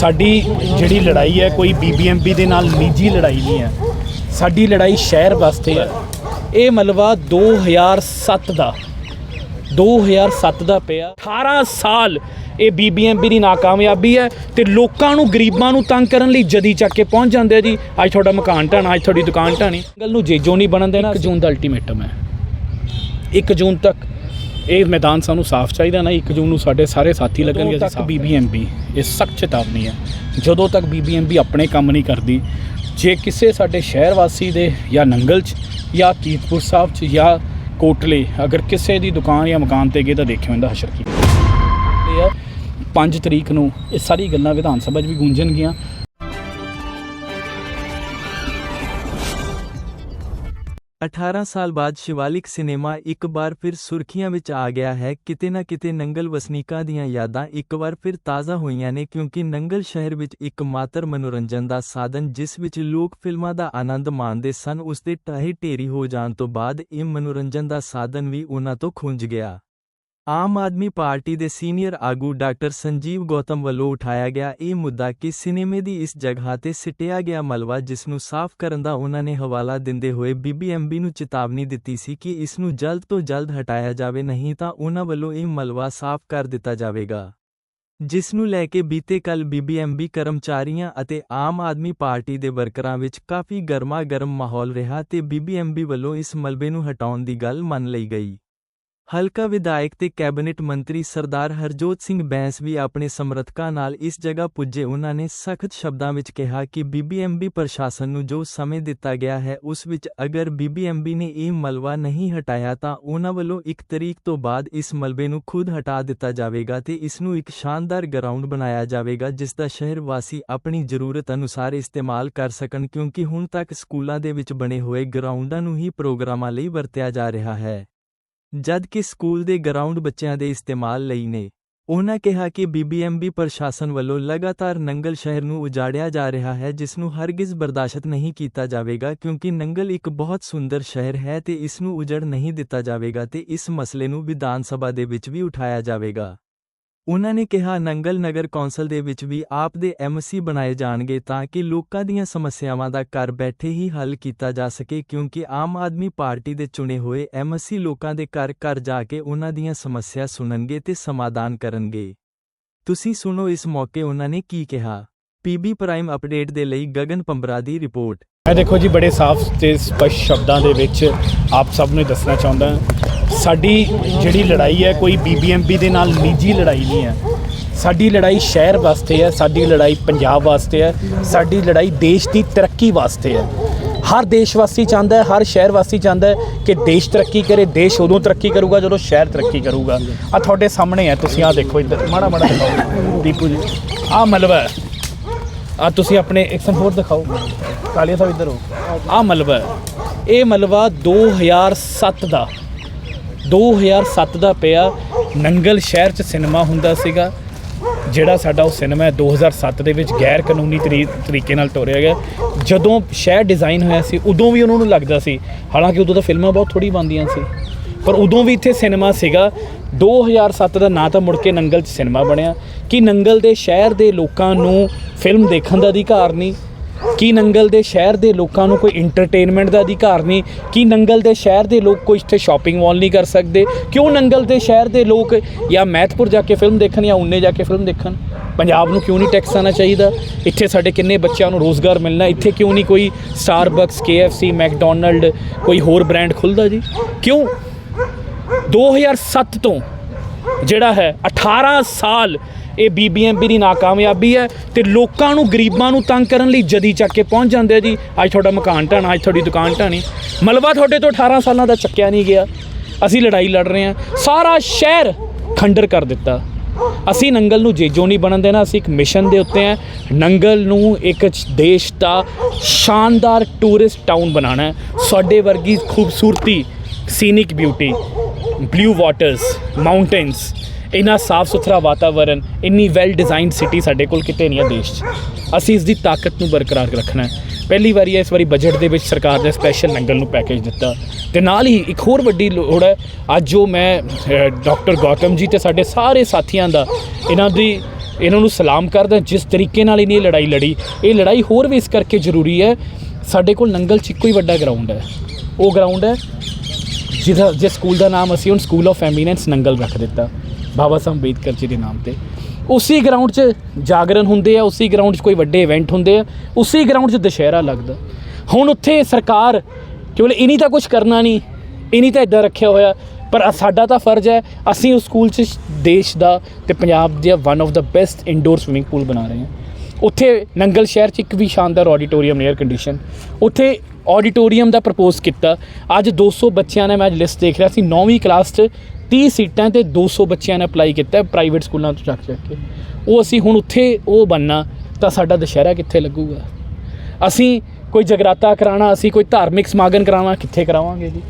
ਸਾਡੀ ਜਿਹੜੀ ਲੜਾਈ ਹੈ ਕੋਈ ਬੀਬੀਐਮਬੀ ਦੇ ਨਾਲ ਨਿੱਜੀ ਲੜਾਈ ਨਹੀਂ ਹੈ। ਸਾਡੀ ਲੜਾਈ ਸ਼ਹਿਰ ਵਾਸਤੇ ਹੈ। ਇਹ ਮਲਵਾ 2007 ਦਾ 2007 ਦਾ ਪਿਆ। 18 ਸਾਲ ਇਹ ਬੀਬੀਐਮਬੀ ਦੀ ਨਾਕਾਮਯਾਬੀ ਹੈ ਤੇ ਲੋਕਾਂ ਨੂੰ, ਗਰੀਬਾਂ ਨੂੰ ਤੰਗ ਕਰਨ ਲਈ ਜਦੀ ਚੱਕ ਕੇ ਪਹੁੰਚ ਜਾਂਦੇ ਆ ਜੀ। ਅੱਜ ਤੁਹਾਡਾ ਮਕਾਨ ਢਾਣਾ, ਅੱਜ ਤੁਹਾਡੀ ਦੁਕਾਨ ਢਾਣੀ। ਗੱਲ ਨੂੰ ਜੇਜੋ ਨਹੀਂ ਬਣਨ ਦੇਣਾ। 1 ਜੂਨ ਦਾ ਅਲਟੀਮੇਟਮ ਹੈ। 1 ਜੂਨ ਤੱਕ ਇਹ ਮੈਦਾਨ ਸਾਨੂੰ ਸਾਫ਼ ਚਾਹੀਦਾ ਨਾ 1 ਜੂਨ ਨੂੰ ਸਾਡੇ ਸਾਰੇ ਸਾਥੀ ਲੱਗਣਗੇ ਅਸੀਂ ਤੱਕ ਬੀਬੀਐਮਬੀ ਇਹ ਸਖਤ ਚੇਤਾਵਨੀ ਹੈ। ਜਦੋਂ ਤੱਕ ਬੀਬੀਐਮਬੀ ਆਪਣੇ ਕੰਮ ਨਹੀਂ ਕਰਦੀ ਜੇ ਕਿਸੇ ਸਾਡੇ ਸ਼ਹਿਰ ਵਾਸੀ ਦੇ ਜਾਂ ਨੰਗਲ 'ਚ ਜਾਂ ਕੀਰਤਪੁਰ ਸਾਹਿਬ 'ਚ ਜਾਂ ਕੋਟਲੇ ਅਗਰ ਕਿਸੇ ਦੀ ਦੁਕਾਨ ਜਾਂ ਮਕਾਨ ਤੇ ਗਏ ਤਾਂ ਦੇਖਿਓ ਇਹਦਾ ਹਸ਼ਰ ਕੀ। ਇਹ ਹੈ 5 ਤਰੀਕ ਨੂੰ ਇਹ ਸਾਰੀ ਗੱਲਾਂ ਵਿਧਾਨ ਸਭਾ 'ਚ ਵੀ ਗੂੰਜਣਗੀਆਂ। 18 ਸਾਲ ਬਾਅਦ ਸ਼ਿਵਾਲਿਕ ਸਿਨੇਮਾ ਇੱਕ ਵਾਰ ਫਿਰ ਸੁਰਖੀਆਂ ਵਿੱਚ ਆ ਗਿਆ ਹੈ। ਕਿਤੇ ਨਾ ਕਿਤੇ ਨੰਗਲ ਵਸਨੀਕਾਂ ਦੀਆਂ ਯਾਦਾਂ ਇੱਕ ਵਾਰ ਫਿਰ ਤਾਜ਼ਾ ਹੋਈਆਂ ਨੇ ਕਿਉਂਕਿ ਨੰਗਲ ਸ਼ਹਿਰ ਵਿੱਚ ਇੱਕ ਮਾਤਰ ਮਨੋਰੰਜਨ ਦਾ ਸਾਧਨ ਜਿਸ ਵਿੱਚ ਲੋਕ ਫਿਲਮਾਂ ਦਾ ਆਨੰਦ ਮਾਣਦੇ ਸਨ, ਉਸ ਦੇ ਢਾਹੇ ਢੇਰੀ ਹੋ ਜਾਣ ਤੋਂ ਬਾਅਦ ਇਹ ਮਨੋਰੰਜਨ ਦਾ ਸਾਧਨ ਵੀ ਉਹਨਾਂ ਤੋਂ ਖੁੰਝ ਗਿਆ। ਆਮ ਆਦਮੀ ਪਾਰਟੀ ਦੇ ਸੀਨੀਅਰ ਆਗੂ ਡਾਕਟਰ ਸੰਜੀਵ ਗੌਤਮ ਵੱਲੋਂ ਉਠਾਇਆ ਗਿਆ ਇਹ ਮੁੱਦਾ ਕਿ ਸਿਨੇਮੇ ਦੀ ਇਸ ਜਗ੍ਹਾ ਤੇ ਸਿੱਟਿਆ ਗਿਆ ਮਲਵਾ ਜਿਸ ਨੂੰ ਸਾਫ਼ ਕਰਨ ਦਾ ਉਹਨਾਂ ਨੇ ਹਵਾਲਾ ਦਿੰਦੇ ਹੋਏ ਬੀਬੀਐਮਬੀ ਨੂੰ ਚੇਤਾਵਨੀ ਦਿੱਤੀ ਸੀ ਕਿ ਇਸ ਨੂੰ ਜਲਦ ਤੋਂ ਜਲਦ ਹਟਾਇਆ ਜਾਵੇ, ਨਹੀਂ ਤਾਂ ਉਹਨਾਂ ਵੱਲੋਂ ਇਹ ਮਲਵਾ ਸਾਫ਼ ਕਰ ਦਿੱਤਾ ਜਾਵੇਗਾ। ਜਿਸ ਨੂੰ ਲੈ ਕੇ ਬੀਤੇ ਕੱਲ ਬੀਬੀਐਮਬੀ ਕਰਮਚਾਰੀਆਂ ਅਤੇ ਆਮ ਆਦਮੀ ਪਾਰਟੀ ਦੇ ਵਰਕਰਾਂ ਵਿੱਚ ਕਾਫੀ ਗਰਮਾ ਗਰਮ ਮਾਹੌਲ ਰਿਹਾ ਤੇ ਬੀਬੀਐਮਬੀ ਵੱਲੋਂ ਇਸ ਮਲਬੇ ਨੂੰ ਹਟਾਉਣ ਦੀ ਗੱਲ ਮੰਨ ਲਈ ਗਈ। ਹਲਕਾ ਵਿਧਾਇਕ ਤੇ ਕੈਬਨਿਟ ਮੰਤਰੀ ਸਰਦਾਰ ਹਰਜੋਤ ਸਿੰਘ ਬੈਂਸ ਵੀ ਆਪਣੇ ਸਮਰਥਕਾਂ ਨਾਲ ਇਸ ਜਗ੍ਹਾ ਪੁੱਜੇ। ਉਹਨਾਂ ਨੇ ਸਖਤ ਸ਼ਬਦਾਂ ਵਿੱਚ ਕਿਹਾ ਕਿ ਬੀਬੀਐਮਬੀ ਪ੍ਰਸ਼ਾਸਨ ਨੂੰ ਜੋ ਸਮੇਂ ਦਿੱਤਾ ਗਿਆ ਹੈ, ਉਸ ਵਿੱਚ ਅਗਰ ਬੀਬੀਐਮਬੀ ਨੇ ਇਹ ਮਲਬਾ ਨਹੀਂ ਹਟਾਇਆ ਤਾਂ ਉਹਨਾਂ ਵੱਲੋਂ ਇੱਕ ਤਰੀਕ ਤੋਂ ਬਾਅਦ ਇਸ ਮਲਬੇ ਨੂੰ ਖੁਦ ਹਟਾ ਦਿੱਤਾ ਜਾਵੇਗਾ ਤੇ ਇਸ ਨੂੰ ਇੱਕ ਸ਼ਾਨਦਾਰ ਗਰਾਊਂਡ ਬਣਾਇਆ ਜਾਵੇਗਾ, ਜਿਸ ਦਾ ਸ਼ਹਿਰ ਵਾਸੀ ਆਪਣੀ ਜ਼ਰੂਰਤ ਅਨੁਸਾਰ ਇਸਤੇਮਾਲ ਕਰ ਸਕਣ, ਕਿਉਂਕਿ ਹੁਣ ਤੱਕ ਸਕੂਲਾਂ ਦੇ ਵਿੱਚ ਬਣੇ ਹੋਏ ਗਰਾਊਂਡਾਂ ਨੂੰ ਹੀ ਪ੍ਰੋਗਰਾਮਾਂ ਲਈ ਵਰਤਿਆ ਜਾ ਰਿਹਾ ਹੈ। ਜਦ ਕਿ ਸਕੂਲ ਦੇ ਗਰਾਊਂਡ ਬੱਚਿਆਂ ਦੇ ਇਸਤੇਮਾਲ ਲਈ ਨੇ। ਉਹਨਾਂ ਕਿਹਾ ਕਿ ਬੀਬੀਐਮਬੀ ਪ੍ਰਸ਼ਾਸਨ ਵੱਲੋਂ ਲਗਾਤਾਰ ਨੰਗਲ ਸ਼ਹਿਰ ਨੂੰ ਉਜਾੜਿਆ ਜਾ ਰਿਹਾ ਹੈ, ਜਿਸ ਨੂੰ ਹਰਗਿਜ਼ ਬਰਦਾਸ਼ਤ ਨਹੀਂ ਕੀਤਾ ਜਾਵੇਗਾ, ਕਿਉਂਕਿ ਨੰਗਲ ਇੱਕ ਬਹੁਤ ਸੁੰਦਰ ਸ਼ਹਿਰ ਹੈ ਤੇ ਇਸ ਨੂੰ ਉਜੜ ਨਹੀਂ ਦਿੱਤਾ ਜਾਵੇਗਾ ਤੇ ਇਸ ਮਸਲੇ ਨੂੰ ਵਿਧਾਨ ਸਭਾ ਦੇ ਵਿੱਚ ਵੀ ਉਠਾਇਆ ਜਾਵੇਗਾ। ਉਹਨਾਂ ਨੇ ਕਿਹਾ, ਨੰਗਲ ਨਗਰ ਕੌਂਸਲ ਦੇ ਵਿੱਚ ਵੀ ਆਪ ਦੇ ਐਮਸੀ ਬਣਾਏ ਜਾਣਗੇ ਤਾਂ ਕਿ ਲੋਕਾਂ ਦੀਆਂ ਸਮੱਸਿਆਵਾਂ ਦਾ ਘਰ ਬੈਠੇ ਹੀ ਹੱਲ ਕੀਤਾ ਜਾ ਸਕੇ, ਕਿਉਂਕਿ ਆਮ ਆਦਮੀ ਪਾਰਟੀ ਦੇ ਚੁਣੇ ਹੋਏ ਐਮਸੀ ਲੋਕਾਂ ਦੇ ਘਰ ਘਰ ਜਾ ਕੇ ਉਹਨਾਂ ਦੀਆਂ ਸਮੱਸਿਆ ਸੁਣਨਗੇ ਤੇ ਸਮਾਧਾਨ ਕਰਨਗੇ। ਤੁਸੀਂ ਸੁਣੋ, ਇਸ ਮੌਕੇ ਉਹਨਾਂ ਨੇ ਕੀ ਕਿਹਾ। ਪੀਬੀ ਪ੍ਰਾਈਮ ਅਪਡੇਟ ਦੇ ਲਈ ਗਗਨ ਪੰਬਰਾ ਦੀ ਰਿਪੋਰਟ। ਮੈਂ ਦੇਖੋ ਜੀ, ਬੜੇ ਸਾਫ਼ ਤੇ ਸਪਸ਼ਟ ਸ਼ਬਦਾਂ ਦੇ ਵਿੱਚ ਆਪ ਸਭ ਨੂੰ ਦੱਸਣਾ ਚਾਹੁੰਦਾ ਸਾਡੀ ਜਿਹੜੀ ਲੜਾਈ ਹੈ ਕੋਈ ਬੀਬੀਐਮਬੀ ਦੇ ਨਾਲ ਨਿੱਜੀ ਲੜਾਈ ਨਹੀਂ ਹੈ। ਸਾਡੀ ਲੜਾਈ ਸ਼ਹਿਰ ਵਾਸਤੇ ਹੈ, ਸਾਡੀ ਲੜਾਈ ਪੰਜਾਬ ਵਾਸਤੇ ਹੈ, ਸਾਡੀ ਲੜਾਈ ਦੇਸ਼ ਦੀ ਤਰੱਕੀ ਵਾਸਤੇ ਹੈ। ਹਰ ਦੇਸ਼ ਵਾਸੀ ਚਾਹੁੰਦਾ ਹੈ, ਹਰ ਸ਼ਹਿਰ ਵਾਸੀ ਚਾਹੁੰਦਾ ਹੈ ਕਿ ਦੇਸ਼ ਤਰੱਕੀ ਕਰੇ, ਦੇਸ਼ ਉਦੋਂ ਤਰੱਕੀ ਕਰੂਗਾ ਜਦੋਂ ਸ਼ਹਿਰ ਤਰੱਕੀ ਕਰੂਗਾ। ਆ ਤੁਹਾਡੇ ਸਾਹਮਣੇ ਹੈ, ਤੁਸੀਂ ਆ ਦੇਖੋ ਇੱਧਰ, ਮਾੜਾ ਮਾੜਾ ਦਿਖਾਓ। ਦੀਪੂ ਜੀ ਆ ਮਲਬਾ ਹੈ। ਆ ਤੁਸੀਂ ਆਪਣੇ, ਇੱਕ ਸਮ ਹੋਰ ਦਿਖਾਓ। ਕਾਲੀਆ ਸਾਹਿਬ ਇੱਧਰ ਹੋ ਆ ਮਲਬਾ ਹੈ। ਇਹ ਮਲਬਾ 2007 ਦਾ। 2007 ਦਾ ਪਿਆ ਨੰਗਲ ਸ਼ਹਿਰ 'ਚ ਸਿਨੇਮਾ ਹੁੰਦਾ ਸੀਗਾ, ਜਿਹੜਾ ਸਾਡਾ ਉਹ ਸਿਨੇਮਾ ਹੈ 2007 ਦੇ ਵਿੱਚ ਗੈਰ ਕਾਨੂੰਨੀ ਤਰੀ- ਤਰੀਕੇ ਨਾਲ ਤੋਰਿਆ ਗਿਆ। ਜਦੋਂ ਸ਼ਹਿਰ ਡਿਜ਼ਾਈਨ ਹੋਇਆ ਸੀ, ਉਦੋਂ ਵੀ ਉਹਨਾਂ ਨੂੰ ਲੱਗਦਾ ਸੀ, ਹਾਲਾਂਕਿ ਉਦੋਂ ਤਾਂ ਫਿਲਮਾਂ ਬਹੁਤ ਥੋੜੀ ਬਣਦੀਆਂ ਸੀ, ਪਰ ਉਦੋਂ ਵੀ ਇੱਥੇ ਸਿਨੇਮਾ ਸੀਗਾ। 2007 ਦਾ ਨਾਂ ਤਾਂ ਮੁੜ ਕੇ ਨੰਗਲ 'ਚ ਸਿਨੇਮਾ ਬਣਿਆ, ਕਿ ਨੰਗਲ ਦੇ ਸ਼ਹਿਰ ਦੇ ਲੋਕਾਂ ਨੂੰ ਫਿਲਮ ਦੇਖਣ ਦਾ ਅਧਿਕਾਰ ਨਹੀਂ ਕੀ ਨੰਗਲ ਦੇ ਸ਼ਹਿਰ ਦੇ ਲੋਕਾਂ ਨੂੰ ਕੋਈ ਐਂਟਰਟੇਨਮੈਂਟ ਦਾ ਅਧਿਕਾਰ ਨਹੀਂ? ਕੀ ਨੰਗਲ ਦੇ ਸ਼ਹਿਰ ਦੇ ਲੋਕ ਕੋਈ ਇੱਥੇ ਸ਼ਾਪਿੰਗ ਮਾਲ ਨਹੀਂ ਕਰ ਸਕਦੇ? ਕਿਉਂ ਨੰਗਲ ਦੇ ਸ਼ਹਿਰ ਦੇ ਲੋਕ ਜਾਂ ਮਹਿਤਪੁਰ ਜਾ ਕੇ ਫਿਲਮ ਦੇਖਣ ਜਾਂ ਉਨੇ ਜਾ ਕੇ ਫਿਲਮ ਦੇਖਣ? ਪੰਜਾਬ ਨੂੰ ਕਿਉਂ ਨਹੀਂ ਟੈਕਸ ਆਣਾ ਚਾਹੀਦਾ? ਇੱਥੇ ਸਾਡੇ ਕਿੰਨੇ ਬੱਚਿਆਂ ਨੂੰ ਰੋਜ਼ਗਾਰ ਮਿਲਣਾ? ਇੱਥੇ ਕਿਉਂ ਨਹੀਂ ਕੋਈ ਸਟਾਰਬਕਸ KFC ਮੈਕਡੋਨਲਡ ਕੋਈ ਹੋਰ ਬ੍ਰਾਂਡ ਖੁੱਲਦਾ ਜੀ? ਕਿਉਂ? 2007 ਤੋਂ ਜਿਹੜਾ ਹੈ 18 ਸਾਲ ਇਹ ਬੀਬੀਐਮਬੀ ਦੀ ਨਾਕਾਮਯਾਬੀ ਹੈ ਤੇ ਲੋਕਾਂ ਨੂੰ, ਗਰੀਬਾਂ ਨੂੰ ਤੰਗ ਕਰਨ ਲਈ ਜਦੀ ਚੱਕ ਕੇ ਪਹੁੰਚ ਜਾਂਦੇ ਆ ਜੀ। ਅੱਜ ਤੁਹਾਡਾ ਮਕਾਨ ਢਾਣਾ, ਅੱਜ ਤੁਹਾਡੀ ਦੁਕਾਨ ਢਾਣੀ। ਮਲਬਾ ਤੁਹਾਡੇ ਤੋਂ 18 ਸਾਲਾਂ ਦਾ ਚੱਕਿਆ ਨਹੀਂ ਗਿਆ। ਅਸੀਂ ਲੜਾਈ ਲੜ ਰਹੇ ਹਾਂ। ਸਾਰਾ ਸ਼ਹਿਰ ਖੰਡਰ ਕਰ ਦਿੱਤਾ। ਅਸੀਂ ਨੰਗਲ ਨੂੰ ਜੇਜੋ ਨਹੀਂ ਬਣਨ ਦੇਣਾ। ਅਸੀਂ ਇੱਕ ਮਿਸ਼ਨ ਦੇ ਉੱਤੇ ਹਾਂ। ਨੰਗਲ ਨੂੰ ਇੱਕ ਦੇਸ਼ ਦਾ ਸ਼ਾਨਦਾਰ ਟੂਰਿਸਟ ਟਾਊਨ ਬਣਾਉਣਾ ਹੈ। ਸਾਡੇ ਵਰਗੀ ਖੂਬਸੂਰਤੀ scenic beauty blue waters mountains ਇੰਨਾ ਸਾਫ਼ ਸੁਥਰਾ ਵਾਤਾਵਰਨ ਇੰਨੀ ਵੈਲ ਡਿਜ਼ਾਈਨਡ ਸਿਟੀ ਸਾਡੇ ਕੋਲ ਕਿਤੇ ਨਹੀਂ ਹੈ ਦੇਸ਼ 'ਚ। ਅਸੀਂ ਇਸ ਦੀ ਤਾਕਤ ਨੂੰ ਬਰਕਰਾਰ ਰੱਖਣਾ ਹੈ। ਪਹਿਲੀ ਵਾਰੀ ਇਸ ਵਾਰੀ ਬਜਟ ਦੇ ਵਿੱਚ ਸਰਕਾਰ ਨੇ ਸਪੈਸ਼ਲ ਨੰਗਲ ਨੂੰ ਪੈਕੇਜ ਦਿੱਤਾ। ਤੇ ਨਾਲ ਹੀ ਇੱਕ ਹੋਰ ਵੱਡੀ ਲੋੜ ਹੈ, ਅੱਜ ਜੋ ਮੈਂ ਡਾਕਟਰ ਗੌਤਮ ਜੀ ਤੇ ਸਾਡੇ ਸਾਰੇ ਸਾਥੀਆਂ ਦਾ, ਇਹਨਾਂ ਦੀ, ਇਹਨਾਂ ਨੂੰ ਸਲਾਮ ਕਰਦਾ ਜਿਸ ਤਰੀਕੇ ਨਾਲ ਇਹਨੇ ਇਹ ਲੜਾਈ ਲੜੀ, ਇਹ ਲੜਾਈ ਹੋਰ ਵੀ ਇਸ ਕਰਕੇ ਜ਼ਰੂਰੀ ਹੈ, ਸਾਡੇ ਕੋਲ ਨੰਗਲ 'ਚ ਇੱਕੋ ਹੀ ਵੱਡਾ ਗਰਾਊਂਡ ਹੈ। ਉਹ ਗਰਾਊਂਡ ਹੈ, ਜਿਹਦਾ, ਜਿਸ ਸਕੂਲ ਦਾ ਨਾਮ ਅਸੀਂ ਹੁਣ ਸਕੂਲ ਆਫ ਐਮੀਨੈਂਸ ਨੰਗਲ ਰੱਖ ਦਿੱਤਾ। ਬਾਬਾ ਸਾਹਿਬ ਅੰਬੇਦਕਰ ਜੀ ਦੇ ਨਾਮ ਤੇ। ਉਸੇ ਗਰਾਊਂਡ 'ਚ ਜਾਗਰਣ ਹੁੰਦੇ ਆ, ਉਸੇ ਗਰਾਊਂਡ 'ਚ ਕੋਈ ਵੱਡੇ ਇਵੈਂਟ ਹੁੰਦੇ ਆ, ਉਸੇ ਗਰਾਊਂਡ 'ਚ ਦੁਸ਼ਹਿਰਾ ਲੱਗਦਾ। ਹੁਣ ਉੱਥੇ ਸਰਕਾਰ ਕੇਵਲ ਇਨੀ ਤਾਂ ਕੁਝ ਕਰਨਾ ਨਹੀਂ ਇਨੀ ਤਾਂ ਇਦਾਂ ਰੱਖਿਆ ਹੋਇਆ, ਪਰ ਸਾਡਾ ਤਾਂ ਫਰਜ਼ ਹੈ, ਅਸੀਂ ਉਸ ਸਕੂਲ 'ਚ ਦੇਸ਼ ਦਾ ਤੇ ਪੰਜਾਬ ਦੇ one of the best indoor swimming pool ਬਣਾ ਰਹੇ ਹਾਂ। ਉੱਥੇ ਨੰਗਲ ਸ਼ਹਿਰ 'ਚ ਇੱਕ ਵੀ ਸ਼ਾਨਦਾਰ ਆਡੀਟੋਰੀਅਮ ਏਅਰ ਕੰਡੀਸ਼ਨ ਉੱਥੇ ਆਡੀਟੋਰੀਅਮ ਦਾ ਪ੍ਰਪੋਜ਼ ਕੀਤਾ। ਅੱਜ 200 ਬੱਚਿਆਂ ਨੇ ਮੈਂ ਅੱਜ ਲਿਸਟ ਦੇਖ ਰਿਹਾ ਸੀ। 9ਵੀਂ ਕਲਾਸ 'ਚ 30 ਸੀਟਾਂ ਤੇ 200 ਬੱਚਿਆਂ ਨੇ ਅਪਲਾਈ ਕੀਤਾ ਪ੍ਰਾਈਵੇਟ ਸਕੂਲਾਂ ਤੋਂ ਚੱਕ ਚੱਕ ਕੇ। ਉਹ ਅਸੀਂ ਹੁਣ ਉੱਥੇ ਉਹ ਬੰਨਾ ਤਾਂ ਸਾਡਾ ਦੁਸ਼ਹਿਰਾ ਕਿੱਥੇ ਲੱਗੂਗਾ? ਅਸੀਂ ਕੋਈ ਜਗਰਾਤਾ ਕਰਾਉਣਾ, ਅਸੀਂ ਕੋਈ ਧਾਰਮਿਕ ਸਮਾਗਮ ਕਰਾਉਣਾ, ਕਿੱਥੇ ਕਰਾਵਾਂਗੇ ਜੀ?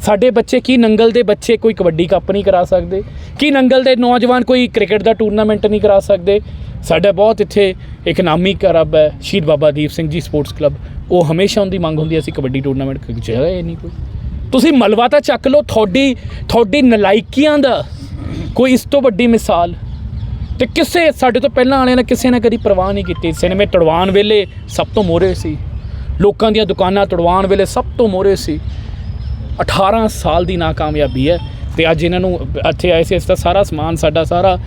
ਸਾਡੇ ਬੱਚੇ ਕੀ ਨੰਗਲ ਦੇ ਬੱਚੇ ਕੋਈ ਕਬੱਡੀ ਕੱਪ ਨਹੀਂ ਕਰਾ ਸਕਦੇ? ਕੀ ਨੰਗਲ ਦੇ ਨੌਜਵਾਨ ਕੋਈ ਕ੍ਰਿਕਟ ਦਾ ਟੂਰਨਾਮੈਂਟ ਨਹੀਂ ਕਰਾ ਸਕਦੇ? ਸਾਡਾ ਬਹੁਤ ਇੱਥੇ ਇੱਕ ਨਾਮੀ ਕਲੱਬ ਹੈ, ਸ਼ਹੀਦ ਬਾਬਾ ਦੀਪ ਸਿੰਘ ਜੀ ਸਪੋਰਟਸ ਕਲੱਬ। ਉਹ ਹਮੇਸ਼ਾ ਉਹਦੀ ਮੰਗ ਹੁੰਦੀ ਹੈ, ਅਸੀਂ ਕਬੱਡੀ ਟੂਰਨਾਮੈਂਟ ਜਗ੍ਹਾ ਇਹ ਨਹੀਂ ਕੋਈ। ਤੁਸੀਂ ਮਲਵਾ ਤਾਂ ਚੱਕ ਲਓ, ਤੁਹਾਡੀ ਤੁਹਾਡੀ ਨਲਾਇਕੀਆਂ ਦਾ ਕੋਈ ਇਸ ਤੋਂ ਵੱਡੀ ਮਿਸਾਲ। ਤੇ ਕਿਸੇ, ਸਾਡੇ ਤੋਂ ਪਹਿਲਾਂ ਵਾਲਿਆਂ ਨੇ ਕਿਸੇ ਨੇ ਕਦੀ ਪਰਵਾਹ ਨਹੀਂ ਕੀਤੀ। ਸਿਨੇਮੇ ਤੜਵਾਉਣ ਵੇਲੇ ਸਭ ਤੋਂ ਮੋਹਰੇ ਸੀ। ਲੋਕਾਂ ਦੀਆਂ ਦੁਕਾਨਾਂ ਤੜਵਾਉਣ ਵੇਲੇ ਸਭ ਤੋਂ ਮੋਹਰੇ ਸੀ। 18 ਸਾਲ ਦੀ ਨਾਕਾਮਯਾਬੀ ਹੈ ਤੇ ਅੱਜ ਇਹਨਾਂ ਨੂੰ ਇੱਥੇ ਆਏ ਸੀ ਇਸ ਦਾ ਸਾਰਾ ਸਮਾਨ, ਸਾਡਾ ਸਾਰਾ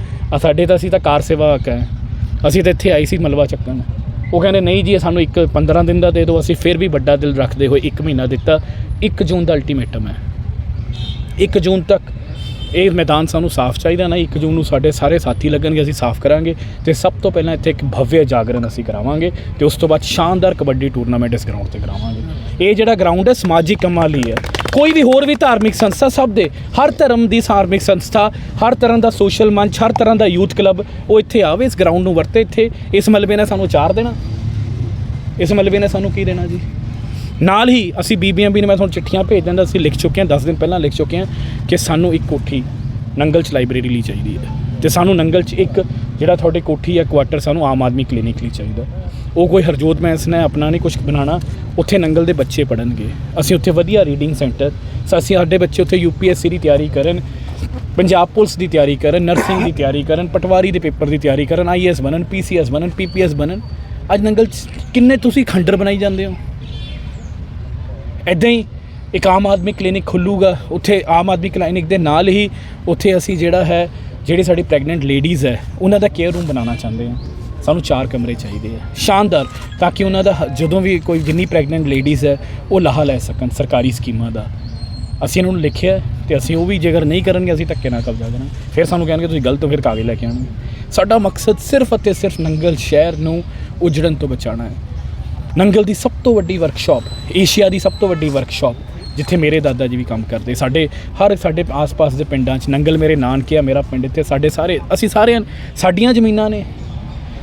ਸਾਡੇ ਤਾਂ ਅਸੀਂ ਤਾਂ ਕਾਰ ਸੇਵਾ ਹੈ। ਅਸੀਂ ਤਾਂ ਇੱਥੇ ਆਏ ਸੀ ਮਲਵਾ ਚੱਕਣ। ਉਹ ਕਹਿੰਦੇ, ਨਹੀਂ ਜੀ ਸਾਨੂੰ ਇੱਕ 15 ਦਿਨ ਦਾ ਦੇ ਦਿਓ, ਅਸੀਂ ਫਿਰ ਵੀ ਵੱਡਾ ਦਿਲ ਰੱਖਦੇ ਹੋਏ 1 ਮਹੀਨਾ ਦਿੱਤਾ। 1 ਜੂਨ ਦਾ ਅਲਟੀਮੇਟਮ ਹੈ। 1 ਜੂਨ ਤੱਕ ਇਹ ਮੈਦਾਨ ਸਾਨੂੰ ਸਾਫ਼ ਚਾਹੀਦਾ ਨਾ 1 ਜੂਨ ਨੂੰ ਸਾਡੇ ਸਾਰੇ ਸਾਥੀ ਲੱਗਣਗੇ, ਅਸੀਂ ਸਾਫ਼ ਕਰਾਂਗੇ ਤੇ ਸਭ ਤੋਂ ਪਹਿਲਾਂ ਇੱਥੇ ਇੱਕ ਭਵਯ ਜਾਗਰਣ ਅਸੀਂ ਕਰਾਵਾਂਗੇ ਤੇ ਉਸ ਤੋਂ ਬਾਅਦ ਸ਼ਾਨਦਾਰ ਕਬੱਡੀ ਟੂਰਨਾਮੈਂਟ ਇਸ ਗਰਾਊਂਡ ਤੇ ਕਰਾਵਾਂਗੇ। ਇਹ ਜਿਹੜਾ ਗਰਾਊਂਡ ਹੈ, ਸਮਾਜਿਕ ਕੰਮਾਂ ਲਈ ਹੈ। ਕੋਈ ਵੀ ਹੋਰ ਵੀ ਧਾਰਮਿਕ ਸੰਸਥਾ ਸਭ ਦੇ ਹਰ ਧਰਮ ਦੀ ਧਾਰਮਿਕ ਸੰਸਥਾ, ਹਰ ਤਰ੍ਹਾਂ ਦਾ ਸੋਸ਼ਲ ਮੰਚ, ਹਰ ਤਰ੍ਹਾਂ ਦਾ ਯੂਥ ਕਲੱਬ ਉਹ ਇੱਥੇ ਆਵੇ, ਇਸ ਗਰਾਊਂਡ ਨੂੰ ਵਰਤੇ ਇੱਥੇ। ਇਸ ਮਲਬੇ ਨੇ ਸਾਨੂੰ ਚਾਰ ਦੇਣਾ। ਇਸ ਮਲਬੇ ਨੇ ਸਾਨੂੰ ਕੀ ਦੇਣਾ ਜੀ? ਨਾਲ ਹੀ ਅਸੀਂ ਬੀਬੀਆਂ ਵੀ ਨੇ, ਮੈਂ ਤੁਹਾਨੂੰ ਚਿੱਠੀਆਂ ਭੇਜ ਦਿੰਦਾ, ਅਸੀਂ ਲਿਖ ਚੁੱਕੇ ਹਾਂ 10 ਦਿਨ ਪਹਿਲਾਂ ਲਿਖ ਚੁੱਕੇ ਹਾਂ ਕਿ ਸਾਨੂੰ ਇੱਕ ਕੋਠੀ ਨੰਗਲ ਚ ਲਾਇਬ੍ਰੇਰੀ ਲਈ ਚਾਹੀਦੀ ਹੈ। ਤੇ ਸਾਨੂੰ ਨੰਗਲ ਚ ਇੱਕ ਜਿਹੜਾ ਤੁਹਾਡੇ ਕੋਠੀ ਹੈ ਕੁਆਟਰ ਸਾਨੂੰ ਆਮ ਆਦਮੀ ਕਲੀਨਿਕ ਲਈ ਚਾਹੀਦਾ। ਉਹ ਕੋਈ ਹਰਜੋਤ ਮੈਂਸ ਨੇ ਆਪਣਾ ਨਹੀਂ ਕੁਝ ਬਣਾਉਣਾ, ਉੱਥੇ ਨੰਗਲ ਦੇ ਬੱਚੇ ਪੜਨਗੇ ਅਸੀਂ ਉੱਥੇ ਵਧੀਆ ਰੀਡਿੰਗ ਸੈਂਟਰ ਅਸੀਂ ਸਾਡੇ ਬੱਚੇ ਉੱਥੇ ਯੂਪੀਐਸਸੀ ਦੀ ਤਿਆਰੀ ਕਰਨ, ਪੰਜਾਬ ਪੁਲਿਸ ਦੀ ਤਿਆਰੀ ਕਰਨ ਨਰਸਿੰਗ ਦੀ ਤਿਆਰੀ ਕਰਨ, ਪਟਵਾਰੀ ਦੇ ਪੇਪਰ ਦੀ ਤਿਆਰੀ ਕਰਨ ਆਈਐਸ ਬਣਨ ਪੀਸੀਐਸ ਬਣਨ ਪੀਪੀਐਸ ਬਣਨ। ਅੱਜ ਨੰਗਲ 'ਚ ਕਿੰਨੇ ਤੁਸੀਂ ਖੰਡਰ ਬਣਾਈ ਜਾਂਦੇ ਹੋ? ਇਦਾਂ ਹੀ ਇੱਕ ਆਮ ਆਦਮੀ ਕਲੀਨਿਕ ਖੁੱਲੂਗਾ, ਉੱਥੇ ਆਮ ਆਦਮੀ ਕਲੀਨਿਕ ਦੇ ਨਾਲ ਹੀ ਉੱਥੇ ਅਸੀਂ ਜਿਹੜਾ ਹੈ, ਜਿਹੜੀ ਸਾਡੀ ਪ੍ਰੈਗਨੈਂਟ ਲੇਡੀਜ਼ ਹੈ, ਉਹਨਾਂ ਦਾ ਕੇਅਰ ਰੂਮ ਬਣਾਉਣਾ ਚਾਹੁੰਦੇ ਹਾਂ। ਸਾਨੂੰ ਚਾਰ ਕਮਰੇ ਚਾਹੀਦੇ ਆ। ਸ਼ਾਨਦਾਰ, ਤਾਂ ਕਿ ਉਹਨਾਂ ਦਾ ਹ- ਜਦੋਂ ਵੀ ਕੋਈ ਜਿੰਨੀ ਪ੍ਰੈਗਨੈਂਟ ਲੇਡੀਜ਼ ਹੈ, ਉਹ ਲਾਹਾ ਲੈ ਸਕਣ ਸਰਕਾਰੀ ਸਕੀਮਾਂ ਦਾ। ਅਸੀਂ ਇਹਨਾਂ ਨੂੰ ਲਿਖਿਆ ਤੇ ਅਸੀਂ ਉਹ ਵੀ ਜੇਕਰ ਨਹੀਂ ਕਰਨਗੇ, ਅਸੀਂ ਧੱਕੇ ਨਾਲ ਕਬਜ਼ਾ ਕਰਾਂਗੇ। ਫਿਰ ਸਾਨੂੰ ਕਹਿਣਗੇ, ਤੁਸੀਂ ਗਲਤ ਹੋ, ਫਿਰ ਕਾਗਜ਼ ਲੈ ਕੇ ਆਉਣਗੇ। ਸਾਡਾ ਮਕਸਦ ਸਿਰਫ ਅਤੇ ਸਿਰਫ ਨੰਗਲ ਸ਼ਹਿਰ ਨੂੰ ਉਜੜਨ ਤੋਂ ਬਚਾਉਣਾ ਹੈ। ਨੰਗਲ ਦੀ ਸਭ ਤੋਂ ਵੱਡੀ ਵਰਕਸ਼ਾਪ ਏਸ਼ੀਆ ਦੀ ਸਭ ਤੋਂ ਵੱਡੀ ਵਰਕਸ਼ਾਪ ਜਿੱਥੇ ਮੇਰੇ ਦਾਦਾ ਜੀ ਵੀ ਕੰਮ ਕਰਦੇ। ਸਾਡੇ ਹਰ ਸਾਡੇ ਆਸ-ਪਾਸ ਦੇ ਪਿੰਡਾਂ 'ਚ ਨੰਗਲ ਮੇਰੇ ਨਾਨਕੇ ਆ ਮੇਰਾ ਪਿੰਡ ਇੱਥੇ ਸਾਡੇ ਸਾਰੇ, ਅਸੀਂ ਸਾਰੇ ਸਾਡੀਆਂ ਜ਼ਮੀਨਾਂ ਨੇ।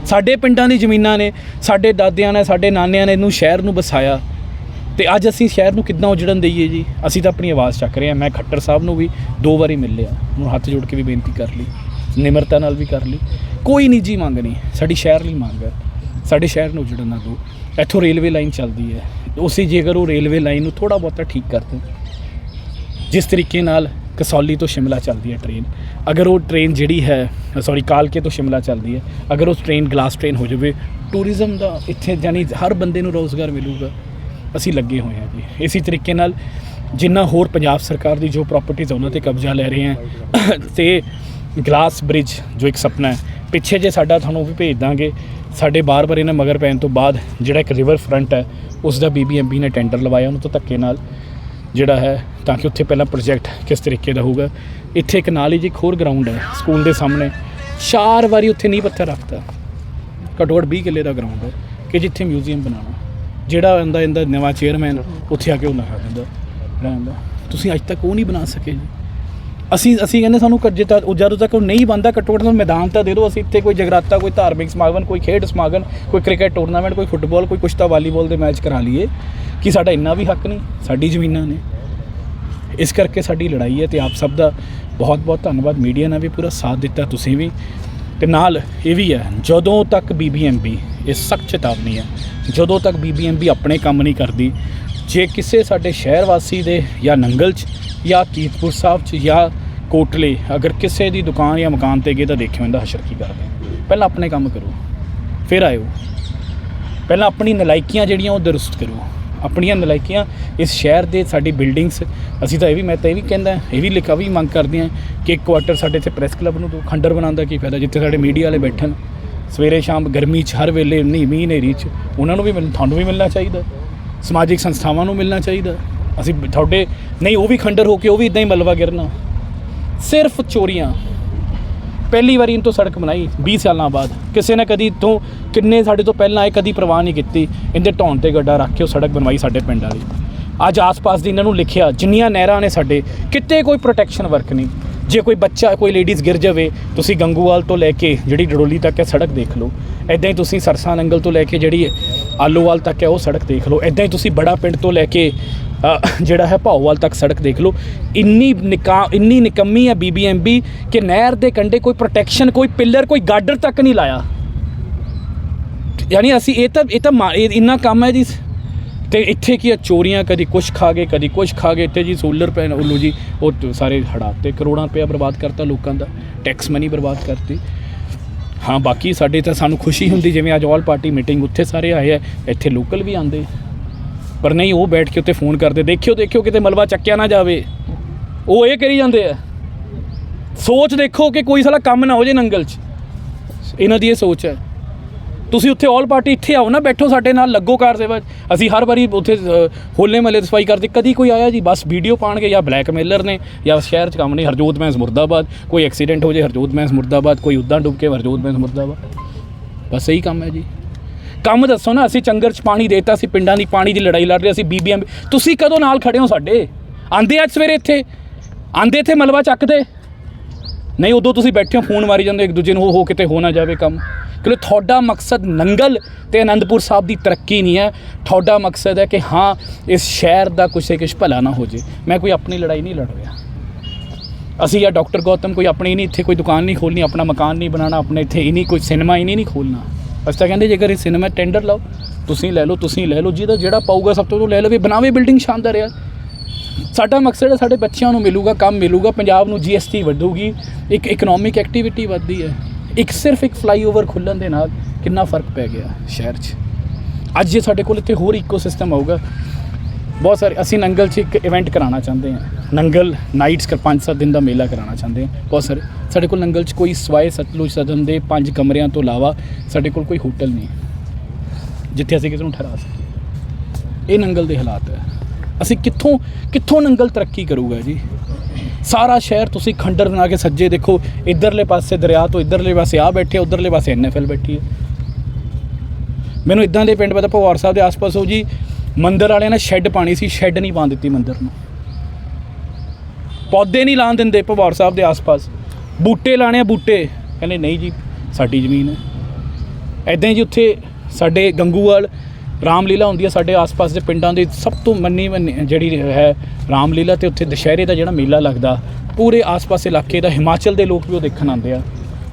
ਸਾਡੇ ਪਿੰਡਾਂ ਦੀ ਜ਼ਮੀਨਾਂ ਨੇ, ਸਾਡੇ ਦਾਦਿਆਂ ਨੇ, ਸਾਡੇ ਨਾਨਿਆਂ ਨੇ ਇਹਨੂੰ ਸ਼ਹਿਰ ਨੂੰ ਵਸਾਇਆ। ਤੇ ਅੱਜ ਅਸੀਂ ਸ਼ਹਿਰ ਨੂੰ ਕਿੱਦਾਂ ਉਜੜਨ ਦਈਏ ਜੀ? ਅਸੀਂ ਤਾਂ ਆਪਣੀ ਆਵਾਜ਼ ਚੱਕ ਰਹੇ ਹਾਂ, ਮੈਂ ਖੱਟਰ ਸਾਹਿਬ ਨੂੰ ਵੀ ਦੋ ਵਾਰੀ ਮਿਲ ਲਿਆ। ਹੁਣ ਹੱਥ ਜੋੜ ਕੇ ਵੀ ਬੇਨਤੀ ਕਰ ਲਈ, ਨਿਮਰਤਾ ਨਾਲ ਵੀ ਕਰ ਲਈ। ਕੋਈ ਨਿੱਜੀ ਮੰਗ ਨਹੀਂ, ਸਾਡੀ ਸ਼ਹਿਰ ਲਈ ਮੰਗ ਹੈ। ਸਾਡੇ ਸ਼ਹਿਰ ਨੂੰ ਉਜੜਨ ਨਾ ਦਿਓ ਇੱਥੋਂ ਰੇਲਵੇ ਲਾਈਨ ਚੱਲਦੀ ਹੈ। ਉਸੇ ਜੇਕਰ ਉਹ ਰੇਲਵੇ ਲਾਈਨ ਨੂੰ ਥੋੜਾ ਬਹੁਤਾ ਠੀਕ ਕਰਦੇ, ਜਿਸ ਤਰੀਕੇ ਨਾਲ ਕਸੌਲੀ ਤੋਂ ਸ਼ਿਮਲਾ ਚੱਲਦੀ ਹੈ ਟ੍ਰੇਨ ਅਗਰ ਉਹ ਟ੍ਰੇਨ ਜਿਹੜੀ ਹੈ ਸੌਰੀ ਕਾਲਕੇ ਤੋਂ ਸ਼ਿਮਲਾ ਚੱਲਦੀ ਹੈ, ਅਗਰ ਉਹ ਟ੍ਰੇਨ ਗਲਾਸ ਟ੍ਰੇਨ ਹੋ ਜਾਵੇ ਟੂਰਿਜ਼ਮ ਦਾ ਇੱਥੇ ਯਾਨੀ ਹਰ ਬੰਦੇ ਨੂੰ ਰੋਜ਼ਗਾਰ ਮਿਲੂਗਾ। ਅਸੀਂ ਲੱਗੇ ਹੋਏ ਹਾਂ ਜੀ। ਇਸੇ ਤਰੀਕੇ ਨਾਲ ਜਿੰਨਾ ਹੋਰ ਪੰਜਾਬ ਸਰਕਾਰ ਦੀ ਜੋ ਪ੍ਰਾਪਰਟੀਆਂ ਉਹਨਾਂ ਤੇ ਕਬਜ਼ਾ ਲੈ ਰਹੇ ਹਾਂ। ਤੇ ਗਲਾਸ ਬ੍ਰਿਜ ਜੋ ਇੱਕ ਸੁਪਨਾ ਹੈ, ਪਿੱਛੇ ਜੇ ਸਾਡਾ ਤੁਹਾਨੂੰ ਉਹ ਵੀ ਭੇਜ ਦਾਂਗੇ, ਸਾਡੇ ਬਾਰ-ਬਾਰ ਇਹਨਾਂ ਮਗਰ ਪੈਣ ਤੋਂ ਬਾਅਦ ਜਿਹੜਾ ਇੱਕ ਰਿਵਰ ਫਰੰਟ ਹੈ, ਉਸ ਦਾ ਬੀਬੀਐਮਬੀ ਨੇ ਟੈਂਡਰ ਲਵਾਇਆ, ਉਹਨੂੰ ਤੋਂ ਧੱਕੇ ਨਾਲ ਜਿਹੜਾ ਹੈ, ਤਾਂ ਕਿ ਉੱਥੇ ਪਹਿਲਾਂ ਪ੍ਰੋਜੈਕਟ ਕਿਸ ਤਰੀਕੇ ਦਾ ਹੋਊਗਾ। ਇੱਥੇ ਇੱਕ ਨਾਲ ਹੀ ਜੀ ਇੱਕ ਹੋਰ ਗਰਾਊਂਡ ਹੈ ਸਕੂਲ ਦੇ ਸਾਹਮਣੇ। ਚਾਰ ਵਾਰੀ ਉੱਥੇ ਨਹੀਂ ਪੱਥਰ ਰੱਖਤਾ। ਘੱਟੋ ਘੱਟ 20 ਕਿੱਲੇ ਦਾ ਗਰਾਊਂਡ ਹੈ ਕਿ ਜਿੱਥੇ ਮਿਊਜ਼ੀਅਮ ਬਣਾਉਣਾ। ਜਿਹੜਾ ਇਹਦਾ ਇਹਦਾ ਨਵਾਂ ਚੇਅਰਮੈਨ ਉੱਥੇ ਆ ਕੇ ਉਹ ਲਗਾ ਦਿੰਦਾ। ਰਹਿੰਦਾ ਤੁਸੀਂ ਅੱਜ ਤੱਕ ਉਹ ਨਹੀਂ ਬਣਾ ਸਕੇ ਜੀ। ਅਸੀਂ ਅਸੀਂ ਕਹਿੰਦੇ ਸਾਨੂੰ ਕ- ਜੇ ਤਾਂ ਉਹ ਜਦੋਂ ਤੱਕ ਉਹ ਨਹੀਂ ਬਣਦਾ ਘੱਟੋ ਘੱਟ ਸਾਨੂੰ ਮੈਦਾਨ ਤਾਂ ਦੇ ਦਿਓ, ਅਸੀਂ ਇੱਥੇ ਕੋਈ ਜਗਰਾਤਾ, ਕੋਈ ਧਾਰਮਿਕ ਸਮਾਗਮ, ਕੋਈ ਖੇਡ ਸਮਾਗਮ, ਕੋਈ ਕ੍ਰਿਕਟ ਟੂਰਨਾਮੈਂਟ ਕੋਈ ਫੁੱਟਬਾਲ, ਕੋਈ ਕੁਛ ਤਾਂ ਵਾਲੀਬਾਲ ਦੇ ਮੈਚ ਕਰਾ ਲਈਏ ਕਿ ਸਾਡਾ ਇੰਨਾ ਵੀ ਹੱਕ ਨਹੀਂ, ਸਾਡੀ ਜ਼ਮੀਨਾਂ ਨੇ। ਇਸ ਕਰਕੇ ਸਾਡੀ ਲੜਾਈ ਹੈ ਤੇ ਆਪ ਸਭ ਦਾ ਬਹੁਤ ਬਹੁਤ ਧੰਨਵਾਦ। ਮੀਡੀਆ ਨੇ ਵੀ ਪੂਰਾ ਸਾਥ ਦਿੱਤਾ, ਤੁਸੀਂ ਵੀ। ਤੇ ਨਾਲ ਇਹ ਵੀ ਹੈ, ਜਦੋਂ ਤੱਕ ਬੀਬੀਐਮਬੀ ਇਹ ਸਖਤ ਚੇਤਾਵਨੀ ਹੈ, ਜਦੋਂ ਤੱਕ ਬੀਬੀਐਮਬੀ ਆਪਣੇ ਕੰਮ ਨਹੀਂ ਕਰਦੀ, ਜੇ ਕਿਸੇ ਸਾਡੇ ਸ਼ਹਿਰ ਵਾਸੀ ਦੇ ਜਾਂ ਨੰਗਲ 'ਚ ਜਾਂ ਕੀਰਤਪੁਰ ਸਾਹਿਬ 'ਚ ਜਾਂ ਕੋਟਲੇ, ਅਗਰ ਕਿਸੇ ਦੀ ਦੁਕਾਨ ਜਾਂ ਮਕਾਨ ਤੇ ਗਏ ਤਾਂ ਦੇਖਿਓ ਇਹਦਾ ਹਸ਼ਰ ਕੀ ਕਰਦੇ ਪਹਿਲਾਂ ਆਪਣੇ ਕੰਮ ਕਰੋ, ਫਿਰ ਆਇਓ। ਪਹਿਲਾਂ ਆਪਣੀ ਨਲਾਇਕੀਆਂ ਜਿਹੜੀਆਂ ਉਹ ਦਰੁਸਤ ਕਰੋ। ਆਪਣੀਆਂ ਨਲਾਇਕੀਆਂ ਇਸ ਸ਼ਹਿਰ ਦੇ ਸਾਡੀ ਬਿਲਡਿੰਗਸ, ਅਸੀਂ ਤਾਂ ਇਹ ਵੀ, ਮੈਂ ਤਾਂ ਇਹ ਵੀ ਕਹਿੰਦਾ, ਇਹ ਵੀ ਲਿਖਾ ਵੀ ਮੰਗ ਕਰਦੇ ਹਾਂ ਕਿ ਇੱਕ ਕੁਆਟਰ ਸਾਡੇ ਇੱਥੇ ਪ੍ਰੈਸ ਕਲੱਬ ਨੂੰ ਦੋ, ਖੰਡਰ ਬਣਾਉਣ ਦਾ ਕੀ ਫਾਇਦਾ, ਜਿੱਥੇ ਸਾਡੇ ਮੀਡੀਆ ਵਾਲੇ ਬੈਠਣ। ਸਵੇਰੇ ਸ਼ਾਮ ਗਰਮੀ 'ਚ, ਹਰ ਵੇਲੇ ਨਹੀਂ, ਮੀਂਹ ਹਨੇਰੀ 'ਚ, ਉਹਨਾਂ ਨੂੰ ਵੀ ਮਿਲ, ਤੁਹਾਨੂੰ ਵੀ ਮਿਲਣਾ ਚਾਹੀਦਾ। ਸਮਾਜਿਕ ਸੰਸਥਾਵਾਂ ਨੂੰ ਮਿਲਣਾ ਚਾਹੀਦਾ। ਅਸੀਂ ਤੁਹਾਡੇ, ਨਹੀਂ, ਉਹ ਵੀ ਖੰਡਰ ਹੋ ਕੇ, ਉਹ ਵੀ ਇਦਾਂ ਹੀ ਮਲਵਾ ਗਿਰਨਾ। ਸਿਰਫ ਚੋਰੀਆਂ। ਪਹਿਲੀ ਵਾਰੀ ਇਹਨਾਂ ਤੋਂ ਸੜਕ ਬਣਾਈ 20 ਸਾਲਾਂ ਬਾਅਦ। ਕਿਸੇ ਨੇ ਕਦੀ ਤੋਂ ਕਿੰਨੇ ਸਾਡੇ ਤੋਂ ਪਹਿਲਾਂ ਆਏ ਕਦੀ ਪ੍ਰਵਾਹ ਨਹੀਂ ਕੀਤੀ, ਇਹਦੇ ਢਾਉਣ ਤੇ ਗੱਡਾ ਰੱਖ ਕੇ ਉਹ ਸੜਕ ਬਣਵਾਈ ਸਾਡੇ ਪਿੰਡ ਵਾਲੀ। ਅੱਜ ਆਸ-ਪਾਸ ਦੀ ਇਹਨਾਂ ਨੂੰ ਲਿਖਿਆ, ਜਿੰਨੀਆਂ ਨਹਿਰਾਂ ਨੇ ਸਾਡੇ, ਕਿਤੇ ਕੋਈ ਪ੍ਰੋਟੈਕਸ਼ਨ ਵਰਕ ਨਹੀਂ। ਜੇ ਕੋਈ ਬੱਚਾ, ਕੋਈ ਲੇਡੀਜ਼ ਗਿਰ ਜਾਵੇ, ਤੁਸੀਂ ਗੰਗੂਵਾਲ ਤੋਂ ਲੈ ਕੇ, ਜਿਹੜੀ ਡਡੋਲੀ ਤੱਕ ਹੈ, ਸੜਕ ਦੇਖ ਲਓ। ਐਦਾਂ ਹੀ ਤੁਸੀਂ ਸਰਸਾ ਨੰਗਲ ਤੋਂ ਲੈ ਕੇ ਜਿਹੜੀ ਆਲੂਵਾਲ ਤੱਕ ਹੈ, ਉਹ ਸੜਕ ਦੇਖ ਲਓ। ਐਦਾਂ ਹੀ ਤੁਸੀਂ ਬੜਾ ਪਿੰਡ ਤੋਂ ਲੈ ਕੇ ਜਿਹੜਾ ਹੈ ਭਾਓਵਾਲ ਤੱਕ ਸੜਕ ਦੇਖ ਲਓ। ਇੰਨੀ ਨਿਕਾ, ਇੰਨੀ ਨਿਕੰਮੀ ਹੈ ਬੀਬੀਐਮਬੀ ਕਿ ਨਹਿਰ ਦੇ ਕੰਢੇ ਕੋਈ ਪ੍ਰੋਟੈਕਸ਼ਨ ਕੋਈ ਪਿੱਲਰ ਕੋਈ ਗਾਰਡਰ ਤੱਕ ਨਹੀਂ ਲਾਇਆ। ਯਾਨੀ ਅਸੀਂ ਇਹ ਤਾਂ ਇਹ ਤਾਂ ਮਾ- ਇਹ ਇੰਨਾ ਕੰਮ ਹੈ ਜੀ। ਤੇ ਇੱਥੇ ਕੀ ਆ, ਚੋਰੀਆਂ ਕਦੀ ਕੁਛ ਖਾ ਗਏ, ਕਦੀ ਕੁਛ ਖਾ ਗਏ। ਤੇ ਜੀ ਸੋਲਰ ਪੈਨ ਉੱਲੂ ਜੀ, ਉਹ ਤ- ਸਾਰੇ ਹੜਾਤੇ ਕਰੋੜਾਂ ਰੁਪਇਆ ਬਰਬਾਦ ਕਰਤਾ ਲੋਕਾਂ ਦਾ। ਟੈਕਸ ਮਨੀ ਬਰਬਾਦ ਕਰਤੀ। ਹਾਂ, ਬਾਕੀ ਸਾਡੇ ਤਾਂ ਸਾਨੂੰ ਖੁਸ਼ੀ ਹੁੰਦੀ ਜਿਵੇਂ ਅੱਜ ਆਲ ਪਾਰਟੀ ਮੀਟਿੰਗ ਉੱਥੇ ਸਾਰੇ ਆਏ ਆ। ਇੱਥੇ ਲੋਕਲ ਵੀ ਆਂਦੇ ਪਰ ਨਹੀਂ, ਉਹ ਬੈਠ ਕੇ ਉੱਤੇ ਫੋਨ ਕਰਦੇ। ਦੇਖਿਓ ਦੇਖਿਓ ਕਿਤੇ ਮਲਬਾ ਚੱਕਿਆ ਨਾ ਜਾਵੇ। ਉਹ ਇਹ ਕਰੀ ਜਾਂਦੇ ਆ। ਸੋਚ ਦੇਖੋ ਕਿ ਕੋਈ ਸਾਲਾ ਕੰਮ ਨਾ ਹੋ ਜੇ ਨੰਗਲ 'ਚ। ਇਹਨਾਂ ਦੀ ਇਹ ਸੋਚ ਹੈ। ਤੁਸੀਂ ਉੱਥੇ ਆਲ ਪਾਰਟੀ ਇੱਥੇ ਆਓ ਨਾ, ਬੈਠੋ ਸਾਡੇ ਨਾਲ, ਲੱਗੋ ਕਾਰ ਸੇਵਾ 'ਚ। ਅਸੀਂ ਹਰ ਵਾਰੀ ਉੱਥੇ ਹੋਲੇ ਮਹੱਲੇ ਸਫ਼ਾਈ ਕਰਦੇ। ਕਦੀ ਕੋਈ ਆਇਆ ਜੀ, ਬਸ ਵੀਡੀਓ ਪਾਣਗੇ ਜਾਂ ਬਲੈਕਮੇਲਰ ਨੇ ਜਾਂ ਸ਼ਹਿਰ 'ਚ ਕੰਮ ਨਹੀਂ ਹਰਜੋਤ ਮੈਂਸ ਮੁਰਦਾਬਾਦ। ਕੋਈ ਐਕਸੀਡੈਂਟ ਹੋ ਜੇ, ਹਰਜੋਤ ਮੈਂਸ ਮੁਰਦਾਬਾਦ। ਕੋਈ ਉੱਦਾਂ ਡੁੱਬ ਕੇ ਹਰਜੋਤ ਮੈਂਸ ਮੁਰਦਾਬਾਦ। ਬਸ ਇਹੀ ਕੰਮ ਹੈ ਜੀ। ਕੰਮ ਦੱਸੋ ਨਾ, ਅਸੀਂ ਚੰਗਰ 'ਚ ਪਾਣੀ ਦੇਤਾ ਸੀ ਪਿੰਡਾਂ ਦੀ ਪਾਣੀ ਦੀ ਲੜਾਈ ਲੜ ਰਹੇ ਸੀ ਬੀਬੀਐਮ ਤੁਸੀਂ ਕਦੋਂ ਨਾਲ ਖੜੇ ਹੋ ਸਾਡੇ? ਆਂਦੇ ਅੱਜ ਸਵੇਰੇ ਇੱਥੇ? ਆਂਦੇ ਇੱਥੇ ਮਲਵਾ ਚੱਕਦੇ ਨਹੀਂ, ਉਦੋਂ ਤੁਸੀਂ ਬੈਠੇ ਹੋ, ਫੋਨ ਮਾਰੀ ਜਾਂਦੇ ਇੱਕ ਦੂਜੇ ਨੂੰ ਹੋ ਹੋ ਕਿਤੇ ਹੋ ਨਾ ਜਾਵੇ ਕੰਮ। ਕਿਉਂਕਿ ਤੁਹਾਡਾ ਮਕਸਦ ਨੰਗਲ ਤੇ ਆਨੰਦਪੁਰ ਸਾਹਿਬ ਦੀ ਤਰੱਕੀ ਨਹੀਂ ਹੈ। ਤੁਹਾਡਾ ਮਕਸਦ ਹੈ ਕਿ ਹਾਂ, ਇਸ ਸ਼ਹਿਰ ਦਾ ਕੁਛ ਨਾ ਕੁਛ ਭਲਾ ਨਾ ਹੋ ਜੇ। ਮੈਂ ਕੋਈ ਆਪਣੀ ਲੜਾਈ ਨਹੀਂ ਲੜ ਰਿਹਾ। ਅਸੀਂ ਜਾਂ ਡਾਕਟਰ ਗੌਤਮ ਕੋਈ ਆਪਣੀ ਨਹੀਂ, ਇੱਥੇ ਕੋਈ ਦੁਕਾਨ ਨਹੀਂ ਖੋਲਣੀ ਆਪਣਾ ਮਕਾਨ ਨਹੀਂ ਬਣਾਉਣਾ, ਆਪਣੇ ਇੱਥੇ ਹੀ ਨਹੀਂ ਕੋਈ ਸਿਨੇਮਾ ਹੀ ਨਹੀਂ ਨਹੀਂ ਖੋਲਣਾ ਅਸੀਂ ਤਾਂ ਕਹਿੰਦੇ ਜੇਕਰ ਇਹ ਸਿਨੇਮਾ ਟੈਂਡਰ ਲਾਓ, ਤੁਸੀਂ ਲੈ ਲਓ, ਤੁਸੀਂ ਲੈ ਲਓ, ਜਿਹਦਾ ਜਿਹੜਾ ਪਾਊਗਾ ਸਭ ਤੋਂ ਉਹ ਲੈ ਲਵੇ, ਬਣਾਵੇ ਬਿਲਡਿੰਗ ਸ਼ਾਨਦਾਰ ਆ। ਸਾਡਾ ਮਕਸਦ ਹੈ, ਸਾਡੇ ਬੱਚਿਆਂ ਨੂੰ ਮਿਲੂਗਾ, ਕੰਮ ਮਿਲੂਗਾ, ਪੰਜਾਬ ਨੂੰ ਜੀਐਸਟੀ ਵਧੂਗੀ, ਇੱਕ ਇਕਨੋਮਿਕ ਐਕਟੀਵਿਟੀ ਵੱਧਦੀ ਹੈ। ਇੱਕ ਸਿਰਫ ਇੱਕ ਫਲਾਈਓਵਰ ਖੁੱਲਣ ਦੇ ਨਾਲ ਕਿੰਨਾ ਫ਼ਰਕ ਪੈ ਗਿਆ ਸ਼ਹਿਰ 'ਚ। ਅੱਜ ਜੇ ਸਾਡੇ ਕੋਲ ਇੱਥੇ ਹੋਰ ਇਕੋਸਿਸਟਮ ਆਊਗਾ, ਬਹੁਤ ਸਾਰੇ, ਅਸੀਂ ਨੰਗਲ 'ਚ ਇੱਕ ਇਵੈਂਟ ਕਰਾਉਣਾ ਚਾਹੁੰਦੇ ਹਾਂ। ਨੰਗਲ ਨਾਈਟਸ ਕਰ 5-7 ਦਿਨ ਦਾ ਮੇਲਾ ਕਰਾਉਣਾ ਚਾਹੁੰਦੇ ਹਾਂ। ਬਹੁਤ ਸਾਰੇ ਸਾਡੇ ਕੋਲ ਨੰਗਲ 'ਚ ਕੋਈ ਸਵਾਏ ਸਤਲੁਜ ਸਦਨ ਦੇ ਪੰਜ ਕਮਰਿਆਂ ਤੋਂ ਇਲਾਵਾ ਸਾਡੇ ਕੋਲ ਕੋਈ ਹੋਟਲ ਨਹੀਂ ਜਿੱਥੇ ਅਸੀਂ ਕਿਸੇ ਨੂੰ ਠਹਿਰਾ ਸਕੀਏ। ਇਹ ਨੰਗਲ ਦੇ ਹਾਲਾਤ ਹੈ। ਅਸੀਂ ਕਿੱਥੋਂ ਕਿੱਥੋਂ ਨੰਗਲ ਤਰੱਕੀ ਕਰੂਗਾ ਜੀ? ਸਾਰਾ ਸ਼ਹਿਰ ਤੁਸੀਂ ਖੰਡਰ ਬਣਾ ਕੇ ਸੱਜੇ ਦੇਖੋ, ਇਧਰਲੇ ਪਾਸੇ ਦਰਿਆ ਤੋਂ ਇਧਰਲੇ ਪਾਸੇ ਆ ਬੈਠੇ, ਉਧਰਲੇ ਪਾਸੇ ਐਨਐਫਐਲ ਬੈਠੀ ਹੈ। ਮੈਨੂੰ ਇਦਾਂ ਦੇ ਪਿੰਡ ਪਤਾ ਪਵਾਰ ਸਾਹਿਬ ਦੇ ਆਸ-ਪਾਸ ਹੋ ਜੀ, ਮੰਦਰ ਵਾਲਿਆਂ ਨੇ ਸ਼ੈੱਡ ਪਾਣੀ ਸੀ, ਸ਼ੈੱਡ ਨਹੀਂ ਪਾਉਣ ਦਿੱਤੀ ਮੰਦਰ ਨੂੰ। ਪੌਦੇ ਨਹੀਂ ਲਾਣ ਦਿੰਦੇ ਪਵਾਰ ਸਾਹਿਬ ਦੇ ਆਸ-ਪਾਸ। ਬੂਟੇ ਲਾਣੇ ਆ ਬੂਟੇ। ਕਹਿੰਦੇ, ਨਹੀਂ ਜੀ, ਸਾਡੀ ਜ਼ਮੀਨ ਹੈ। ਐਦਾਂ ਹੀ ਜੀ ਉੱਥੇ ਸਾਡੇ ਗੰਗੂਵਾਲ ਰਾਮਲੀਲਾ ਹੁੰਦੀ ਹੈ ਸਾਡੇ ਆਸ-ਪਾਸ ਦੇ ਪਿੰਡਾਂ ਦੇ ਸਭ ਤੋਂ ਮੰਨੀ ਮੰਨੀ ਜਿਹੜੀ ਹੈ ਰਾਮਲੀਲਾ ਤੇ ਉੱਥੇ ਦੁਸ਼ਹਿਰੇ ਦਾ ਜਿਹੜਾ ਮੇਲਾ ਲੱਗਦਾ, ਪੂਰੇ ਆਸ-ਪਾਸ ਇਲਾਕੇ ਦਾ, ਹਿਮਾਚਲ ਦੇ ਲੋਕ ਵੀ ਉਹ ਦੇਖਣ ਆਉਂਦੇ ਆ।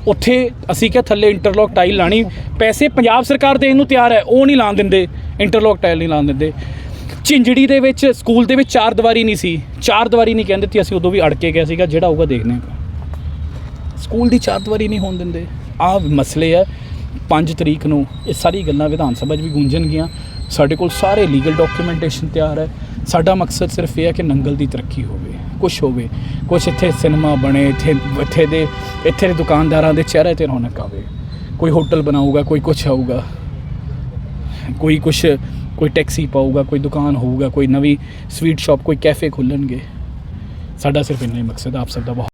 ਉੱਥੇ ਅਸੀਂ ਕਿਹਾ, ਥੱਲੇ ਇੰਟਰਲੌਕ ਟਾਈਲ ਲਾਣੀ। ਪੈਸੇ ਪੰਜਾਬ ਸਰਕਾਰ ਦੇਣ ਨੂੰ ਤਿਆਰ ਹੈ, ਉਹ ਨਹੀਂ ਲਾਣ ਦਿੰਦੇ, ਇੰਟਰਲੌਕ ਟਾਈਲ ਨਹੀਂ ਲਾਣ ਦਿੰਦੇ। ਝਿੰਜੜੀ ਦੇ ਵਿੱਚ, ਸਕੂਲ ਦੇ ਵਿੱਚ ਚਾਰ ਦੀਵਾਰੀ ਨਹੀਂ ਸੀ। ਚਾਰ ਦੀਵਾਰੀ ਨਹੀਂ ਕਹਿੰਦੇ ਸੀ ਅਸੀਂ ਉਦੋਂ ਵੀ ਅੜ ਕੇ ਗਿਆ ਸੀਗਾ, ਜਿਹੜਾ ਹੋਊਗਾ ਦੇਖਦੇ ਹਾਂ। ਸਕੂਲ ਦੀ ਚਾਰ ਦੀਵਾਰੀ ਨਹੀਂ ਹੋਣ ਦਿੰਦੇ। ਆਹ ਮਸਲੇ ਆ 5 ਤਰੀਕ ਨੂੰ ਇਹ ਸਾਰੀ ਗੱਲਾਂ ਵਿਧਾਨ ਸਭਾ 'ਚ ਵੀ ਗੂੰਜਣਗੀਆਂ ਸਾਡੇ ਕੋਲ ਸਾਰੇ ਲੀਗਲ ਡਾਕੂਮੈਂਟੇਸ਼ਨ ਤਿਆਰ ਹੈ। ਸਾਡਾ ਮਕਸਦ ਸਿਰਫ ਇਹ ਹੈ ਕਿ ਨੰਗਲ ਦੀ ਤਰੱਕੀ ਹੋਵੇ ਕੁਝ ਹੋਵੇ। ਕੁਝ ਇੱਥੇ ਸਿਨੇਮਾ ਬਣੇ, ਇੱਥੇ ਇੱਥੇ ਦੇ ਇੱਥੇ ਦੇ ਦੁਕਾਨਦਾਰਾਂ ਦੇ ਚਿਹਰੇ ਤੇ ਰੌਣਕ ਆਵੇ। ਕੋਈ ਹੋਟਲ ਬਣਾਊਗਾ, ਕੋਈ ਕੁਝ ਆਊਗਾ। ਕੋਈ ਕੁਛ ਕੋਈ ਟੈਕਸੀ ਪਾਊਗਾ, ਕੋਈ ਦੁਕਾਨ ਹੋਊਗਾ, ਕੋਈ ਨਵੀਂ ਸਵੀਟ ਸ਼ਾਪ ਕੋਈ ਕੈਫੇ ਖੁੱਲਣਗੇ। ਸਾਡਾ ਸਿਰਫ ਇੰਨਾ ਹੀ ਮਕਸਦ, ਆਪ ਸਭ ਦਾ ਬਹੁਤ